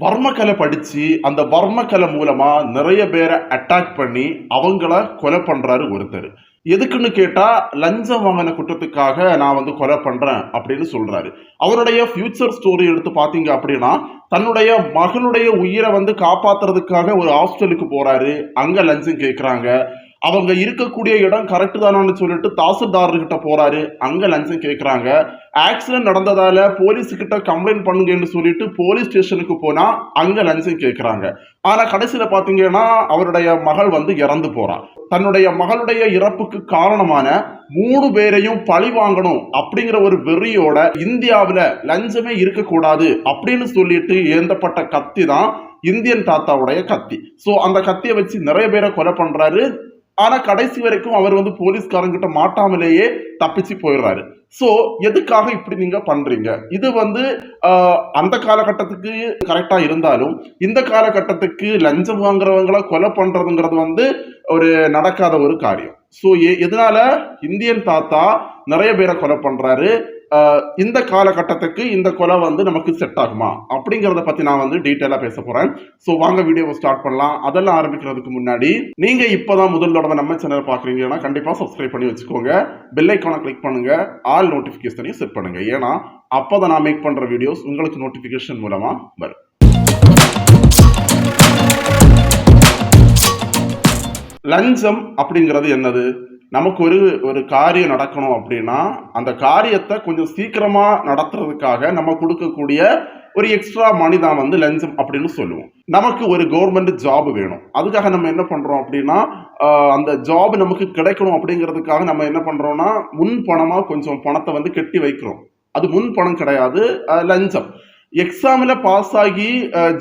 வர்மக்கலை படித்து அந்த வர்மக்கலை மூலமாக நிறைய பேரை அட்டாக் பண்ணி அவங்கள கொலை பண்ணுறாரு ஒருத்தர். எதுக்குன்னு கேட்டால் லஞ்சம் வாங்கின குற்றத்துக்காக நான் வந்து கொலை பண்ணுறேன் அப்படின்னு சொல்கிறாரு அவருடைய ஃப்யூச்சர் ஸ்டோரி எடுத்து பார்த்தீங்க அப்படின்னா தன்னுடைய மகளுடைய உயிரை வந்து காப்பாத்துறதுக்காக ஒரு ஹாஸ்டலுக்கு போகிறாரு அங்கே லஞ்சம் கேட்குறாங்க அவங்க இருக்கக்கூடிய இடம் கரெக்டு தானான்னு சொல்லிட்டு தாசில்தார்கிட்ட போறாரு. அங்க லஞ்சம் கேட்கறாங்க ஆக்சிடென்ட் நடந்ததால போலீஸ் கிட்ட கம்ப்ளைண்ட் பண்ணுங்கன்னு சொல்லிட்டு போலீஸ் ஸ்டேஷனுக்கு போனா அங்க லஞ்சம் கேட்கறாங்க ஆனா கடைசியில பாத்தீங்கன்னா அவருடைய மகள் வந்து இறந்து போறான் தன்னுடைய மகளுடைய இறப்புக்கு காரணமான மூணு பேரையும் பழி வாங்கணும் அப்படிங்கிற ஒரு வெறியோட இந்தியாவில் லஞ்சமே இருக்கக்கூடாது அப்படின்னு சொல்லிட்டு ஏந்தப்பட்ட கத்தி தான் இந்தியன் தாத்தாவுடைய கத்தி. ஸோ அந்த கத்தியை வச்சு நிறைய பேரை கொலை பண்றாரு. ஆனா கடைசி வரைக்கும் அவர் வந்து போலீஸ்காரங்கிட்ட மாட்டாமலேயே தப்பிச்சு போயிடுறாரு. சோ எதுக்காக இப்படி நீங்க பண்றீங்க? இது வந்து அந்த காலகட்டத்துக்கு கரெக்டா இருந்தாலும் இந்த காலகட்டத்துக்கு லஞ்சம் வாங்குறவங்கள கொலை பண்றதுங்கிறது வந்து ஒரு நடக்காத ஒரு காரியம். ஸோ எதனால? இந்தியன் தாத்தா நிறைய பேரை கொலை பண்றாரு. இந்த காலகட்டத்துக்கு இந்த கொலை வந்து நமக்கு செட் ஆகுமா? அப்படிங்கிறத பற்றி நான் வந்து டீட்டெயிலாக பேச போகிறேன் ஸோ வாங்க வீடியோவை ஸ்டார்ட் பண்ணலாம். அதெல்லாம் ஆரம்பிக்கிறதுக்கு முன்னாடி நீங்கள் இப்போ தான் முதல் தடவை நம்ம சேனல் பார்க்குறீங்கன்னா கண்டிப்பாக சப்ஸ்கிரைப் பண்ணி வச்சுக்கோங்க. பெல் ஐக்கானை கிளிக் பண்ணுங்கள் ஆல் நோட்டிஃபிகேஷனையும் செட் பண்ணுங்கள் ஏன்னா அப்போதான் நான் மேக் பண்ணுற வீடியோஸ் உங்களுக்கு நோட்டிஃபிகேஷன் மூலமாக வரும். லஞ்சம் அப்படிங்கிறது என்னது? நமக்கு ஒரு ஒரு காரியம் நடக்கணும் அப்படின்னா அந்த காரியத்தை கொஞ்சம் சீக்கிரமா நடத்துறதுக்காக நம்ம கொடுக்கக்கூடிய ஒரு எக்ஸ்ட்ரா மணி தான் வந்து லஞ்சம் அப்படின்னு சொல்லுவோம். நமக்கு ஒரு கவர்மெண்ட் ஜாப் வேணும். அதுக்காக நம்ம என்ன பண்றோம் அப்படின்னா அந்த ஜாப் நமக்கு கிடைக்கணும் அப்படிங்கிறதுக்காக நம்ம என்ன பண்றோம்னா முன் பணமா கொஞ்சம் பணத்தை வந்து கட்டி வைக்கிறோம். அது முன் பணம் கிடையாது லஞ்சம் எக்ஸாமில் பாஸ் ஆகி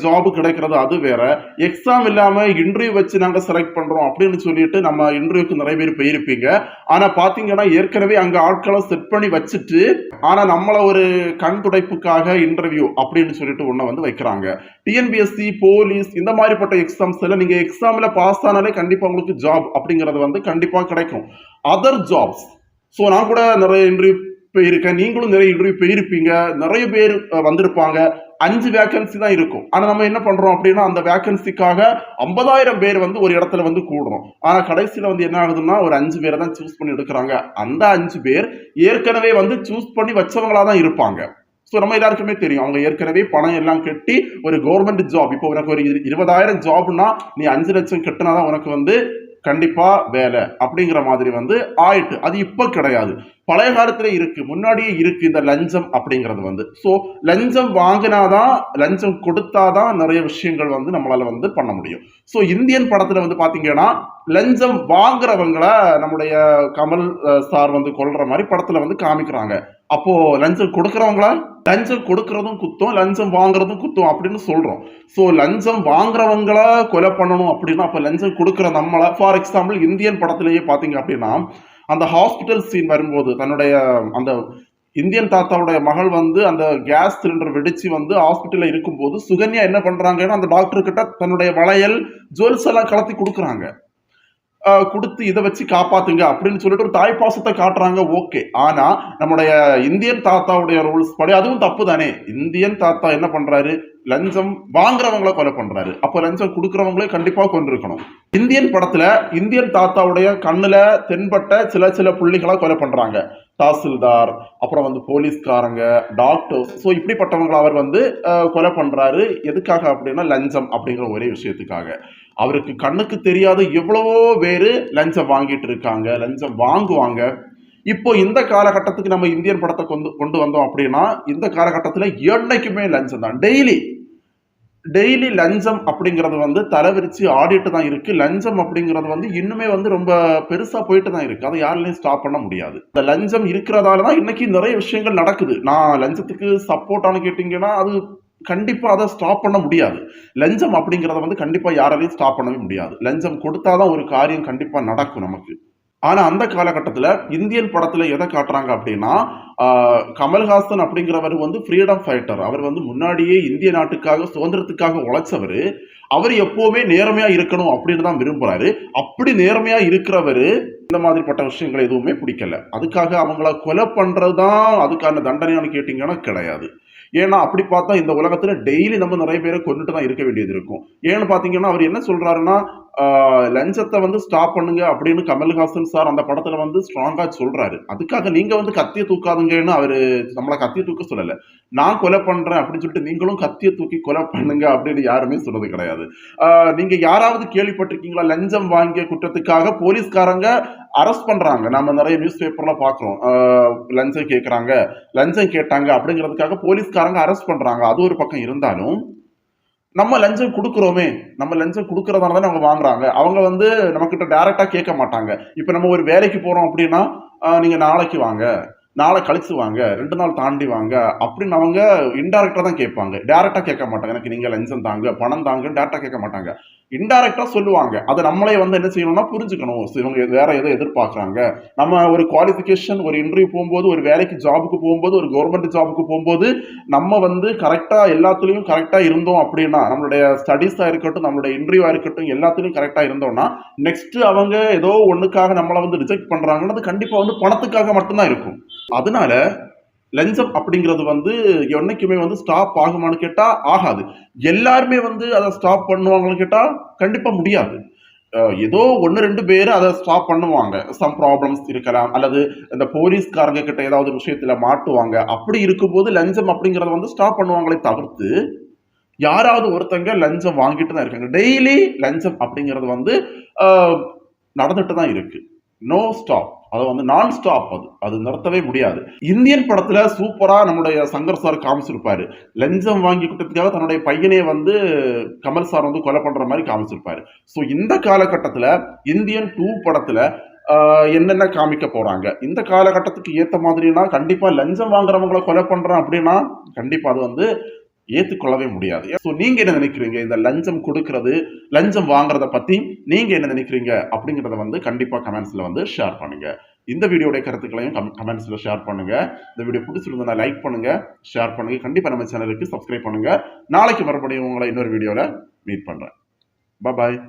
ஜாப் கிடைக்கிறது அது வேற. எக்ஸாம் இல்லாமல் இன்டர்வியூ வச்சு நாங்கள் செலக்ட் பண்ணுறோம் அப்படின்னு சொல்லிட்டு நம்ம இன்டர்வியூக்கு நிறைய பேர் போயிருப்பீங்க. ஆனால் பார்த்தீங்கன்னா ஏற்கனவே அங்கே ஆட்களை செட் பண்ணி வச்சுட்டு ஆனால் நம்மளை ஒரு கண் துடைப்புக்காக இன்டர்வியூ அப்படின்னு சொல்லிட்டு ஒன்றை வந்து வைக்கிறாங்க. டிஎன்பிஎஸ்சி போலீஸ் இந்த மாதிரிப்பட்ட எக்ஸாம்ஸ் எல்லாம் நீங்கள் எக்ஸாமில் பாஸ் ஆனாலே கண்டிப்பாக உங்களுக்கு ஜாப் அப்படிங்கிறது வந்து கண்டிப்பாக கிடைக்கும். அதர் ஜாப்ஸ் ஸோ நான் கூட நிறைய இன்டர்வியூ போயிருக்கேன் நீங்களும் நிறைய இன்டர்வியூ போயிருப்பீங்க. நிறைய பேர் வந்திருப்பாங்க. அஞ்சு வேகன்சி தான் இருக்கும். ஆனால் நம்ம என்ன பண்ணுறோம் அப்படின்னா அந்த வேகன்சிக்காக ஐம்பதாயிரம் பேர் வந்து ஒரு இடத்துல வந்து கூடுறோம். ஆனால் கடைசியில் வந்து என்ன ஆகுதுன்னா ஒரு அஞ்சு பேரை தான் சூஸ் பண்ணி எடுக்கிறாங்க. அந்த அஞ்சு பேர் ஏற்கனவே வந்து சூஸ் பண்ணி வச்சவங்களா தான் இருப்பாங்க. ஸோ நம்ம எல்லாருக்குமே தெரியும். அவங்க ஏற்கனவே பணம் எல்லாம் கட்டி ஒரு கவர்மெண்ட் ஜாப் இப்போ உனக்கு ஒரு இரு- இருபதாயிரம் ஜாப்னா நீ அஞ்சு லட்சம் கட்டினா தான் உனக்கு வந்து கண்டிப்பாக வேலை அப்படிங்கிற மாதிரி வந்து ஆயிட்டு. அது இப்போ கிடையாது. பழைய காலத்துல இருக்கு. முன்னாடியே இருக்கு இந்த லஞ்சம் அப்படிங்கிறது வந்து. ஸோ லஞ்சம் வாங்கினாதான் லஞ்சம் கொடுத்தாதான் நிறைய விஷயங்கள் வந்து நம்மளால வந்து பண்ண முடியும். ஸோ இந்தியன் படத்துல வந்து பாத்தீங்கன்னா லஞ்சம் வாங்குறவங்கள நம்முடைய கமல் சார் வந்து கொள்ற மாதிரி படத்துல வந்து காமிக்கிறாங்க. அப்போ லஞ்சம் கொடுக்குறவங்களா? லஞ்சம் கொடுக்கறதும் குத்தம் லஞ்சம் வாங்குறதும் குத்தம் அப்படின்னு சொல்றோம். ஸோ லஞ்சம் வாங்குறவங்களா கொலை பண்ணணும் அப்படின்னா அப்போ லஞ்சம் கொடுக்குற நம்மளை ஃபார் எக்ஸாம்பிள் இந்தியன் படத்திலேயே பார்த்தீங்க அப்படின்னா அந்த ஹாஸ்பிட்டல் சீன் வரும்போது தன்னுடைய அந்த இந்தியன் தாத்தாவுடைய மகள் வந்து அந்த கேஸ் சிலிண்டர் வெடிச்சு வந்து ஹாஸ்பிட்டலில் இருக்கும்போது சுகன்யா என்ன பண்ணுறாங்கன்னா அந்த டாக்டர்கிட்ட தன்னுடைய வளையல் ஜுவல்ஸ் எல்லாம் கலத்தி கொடுக்குறாங்க. கொடுத்து இதை வச்சு காப்பாத்துங்க அப்படின்னு சொல்லிட்டு ஒரு தாய் பாசத்தை காட்டுறாங்க ஓகே. ஆனா நம்முடைய இந்தியன் தாத்தாவுடைய ரூல்ஸ் படி அதுவும் தப்பு தானே இந்தியன் தாத்தா என்ன பண்றாரு? லஞ்சம் வாங்குறவங்கள கொலை பண்றாரு. அப்போ லஞ்சம் கொடுக்குறவங்களே கண்டிப்பா கொண்டிருக்கணும் இந்தியன் படத்துல இந்தியன் தாத்தாவுடைய கண்ணுல தென்பட்ட சில சில புள்ளிகளா கொலை பண்றாங்க. தாசில்தார் அப்புறம் வந்து போலீஸ்காரங்க டாக்டர்ஸ் ஸோ இப்படிப்பட்டவங்களை அவர் வந்து கொலை பண்ணுறாரு எதுக்காக அப்படின்னா லஞ்சம் அப்படிங்கிற ஒரே விஷயத்துக்காக. அவருக்கு கண்ணுக்கு தெரியாத எவ்வளவோ பேர் லஞ்சம் வாங்கிட்டு இருக்காங்க லஞ்சம் வாங்குவாங்க. இப்போ இந்த காலகட்டத்துக்கு நம்ம இந்தியன் படத்தை கொண்டு கொண்டு வந்தோம் அப்படின்னா இந்த காலகட்டத்தில் என்னைக்குமே லஞ்சம் தான் டெய்லி டெய்லி லஞ்சம் அப்படிங்கிறது வந்து தலைவிரிச்சு ஆடிட்டு தான் இருக்கு. லஞ்சம் அப்படிங்கிறது வந்து இன்னுமே வந்து ரொம்ப பெருசா போயிட்டு தான் இருக்கு. அதை யாராலையும் ஸ்டாப் பண்ண முடியாது. இந்த லஞ்சம் இருக்கிறதால தான் இன்னைக்கு நிறைய விஷயங்கள் நடக்குது. நான் லஞ்சத்துக்கு சப்போர்ட்டானு கேட்டிங்கன்னா அது கண்டிப்பா அதை ஸ்டாப் பண்ண முடியாது. லஞ்சம் அப்படிங்கிறத வந்து கண்டிப்பா யாராலையும் ஸ்டாப் பண்ணவே முடியாது. லஞ்சம் கொடுத்தாதான் ஒரு காரியம் கண்டிப்பா நடக்கும் நமக்கு. ஆனால் அந்த காலகட்டத்தில் இந்தியன் படத்தில் எதை காட்டுறாங்க அப்படின்னா கமல்ஹாசன் அப்படிங்கிறவர் வந்து ஃப்ரீடம் ஃபைட்டர் அவர் வந்து முன்னாடியே இந்திய நாட்டுக்காக சுதந்திரத்துக்காக உழைச்சவர். அவர் எப்போவுமே நேர்மையாக இருக்கணும் அப்படின்னு தான் விரும்புகிறாரு அப்படி நேர்மையாக இருக்கிறவர் இந்த மாதிரிப்பட்ட விஷயங்கள் எதுவுமே பிடிக்கல. அதுக்காக அவங்கள கொலை பண்ணுறது தான் அதுக்கான தண்டனையானு கேட்டிங்கன்னா கிடையாது. ஏன்னா அப்படி பார்த்தா இந்த உலகத்தில் டெய்லி நம்ம நிறைய பேரை கொண்டுட்டு தான் இருக்க வேண்டியது இருக்கும். ஏன்னு பார்த்தீங்கன்னா அவர் என்ன சொல்கிறாருன்னா லஞ்சத்தை வந்து ஸ்டாப் பண்ணுங்க அப்படின்னு கமல்ஹாசன் சார் அந்த படத்துல வந்து ஸ்ட்ராங்கா சொல்றாரு. அதுக்காக நீங்க வந்து கத்திய தூக்காதுங்கன்னு அவரு நம்மளை கத்திய தூக்க சொல்லல. நான் கொலை பண்றேன் அப்படின்னு சொல்லிட்டு நீங்களும் கத்திய தூக்கி கொலை பண்ணுங்க அப்படின்னு யாருமே சொன்னது கிடையாது. நீங்க யாராவது கேள்விப்பட்டிருக்கீங்களா? லஞ்சம் வாங்கிய குற்றத்துக்காக போலீஸ்காரங்க அரெஸ்ட் பண்றாங்க. நம்ம நிறைய நியூஸ் பேப்பர்ல பாக்குறோம் லஞ்சம் கேட்கறாங்க லஞ்சம் கேட்டாங்க அப்படிங்கிறதுக்காக போலீஸ்காரங்க அரெஸ்ட் பண்றாங்க. அது ஒரு பக்கம் இருந்தாலும் நம்ம லஞ்சம் கொடுக்குறோமே நம்ம லஞ்சம் கொடுக்கறதால தான் அவங்க வாங்குறாங்க. அவங்க வந்து நம்மக்கிட்ட டேரெக்டாக கேட்க மாட்டாங்க. இப்போ நம்ம ஒரு வேலைக்கு போகிறோம் அப்படின்னா நீங்கள் நாளைக்கு வாங்க. நாளை கழிச்சு வாங்க ரெண்டு நாள் தாண்டி வாங்க அப்படின்னு அவங்க இன்டைரக்டா தான் கேட்பாங்க. டேரெக்டாக கேட்க மாட்டாங்க. எனக்கு நீங்க லஞ்சம் தாங்க பணம் தாங்கன்னு டேரெக்டாக கேட்க மாட்டாங்க. இன்டைரக்டா சொல்லுவாங்க. அதை நம்மளே வந்து என்ன செய்யணும்னா புரிஞ்சுக்கணும். இவங்க வேற ஏதோ எதிர்பார்க்குறாங்க? நம்ம ஒரு குவாலிஃபிகேஷன் ஒரு இன்டர்வியூ போகும்போது ஒரு வேலைக்கு ஜாபுக்கு போகும்போது ஒரு கவர்மெண்ட் ஜாபுக்கு போகும்போது நம்ம வந்து கரெக்டா எல்லாத்துலேயும் கரெக்டா இருந்தோம் அப்படின்னா நம்மளுடைய ஸ்டடீஸா இருக்கட்டும் நம்மளுடைய இன்டர்வியூவா இருக்கட்டும் எல்லாத்துலேயும் கரெக்டா இருந்தோம்னா நெக்ஸ்ட் அவங்க ஏதோ ஒண்ணுக்காக நம்மளை வந்து ரிஜெக்ட் பண்றாங்கன்னா அது கண்டிப்பா வந்து பணத்துக்காக மட்டும்தான் இருக்கும். அதனால லஞ்சம் அப்படிங்கிறது வந்து என்னைக்குமே வந்து ஸ்டாப் ஆகுமான்னு கேட்டா ஆகாது. எல்லாருமே வந்து அதை ஸ்டாப் பண்ணுவாங்கன்னு கேட்டா கண்டிப்பா முடியாது. ஏதோ ஒன்று ரெண்டு பேர் அதை ஸ்டாப் பண்ணுவாங்க. சம் ப்ராப்ளம்ஸ் இருக்கலாம் அல்லது இந்த போலீஸ்காரங்க கிட்ட ஏதாவது விஷயத்துல மாட்டுவாங்க. அப்படி இருக்கும்போது லஞ்சம் அப்படிங்கிறத வந்து ஸ்டாப் பண்ணுவாங்களே தவிர்த்து யாராவது ஒருத்தங்க லஞ்சம் வாங்கிட்டு தான் இருக்காங்க. டெய்லி லஞ்சம் அப்படிங்கிறது வந்து நடந்துட்டு தான் இருக்கு. நோ ஸ்டாப் அது வந்து நான் ஸ்டாப் அது. அது நிறுத்தவே முடியாது. இந்தியன் படத்துல சூப்பரா நம்முடைய சங்கர் சார் காமிச்சிருப்பாரு. லஞ்சம் வாங்கி குற்றத்துக்காக தன்னுடைய பையனே வந்து கமல் சார் வந்து கொலை பண்ற மாதிரி காமிச்சிருப்பாரு. ஸோ இந்த காலகட்டத்துல இந்தியன் டூ படத்துல என்னென்ன காமிக்க போறாங்க? இந்த காலகட்டத்துக்கு ஏத்த மாதிரினா கண்டிப்பா லஞ்சம் வாங்குறவங்கள கொலை பண்றோம் அப்படின்னா கண்டிப்பா அது வந்து ஏற்றுக்கொள்ளவே முடியாது. ஸோ நீங்கள் என்ன நினைக்கிறீங்க? இந்த லஞ்சம் கொடுக்கறது லஞ்சம் வாங்குறத பற்றி நீங்கள் என்ன நினைக்கிறீங்க? அப்படிங்கிறத வந்து கண்டிப்பாக கமெண்ட்ஸில் வந்து ஷேர் பண்ணுங்கள் இந்த வீடியோடைய கருத்துக்களையும் கம் கமெண்ட்ஸில் ஷேர் பண்ணுங்கள் இந்த வீடியோ பிடிச்சிருந்தா லைக் பண்ணுங்கள் ஷேர் பண்ணுங்கள் கண்டிப்பாக நம்ம சேனலுக்கு சப்ஸ்கிரைப் பண்ணுங்கள் நாளைக்கு மறுபடியும் உங்களை இன்னொரு வீடியோவில் மீட் பண்ணுறேன் பாய்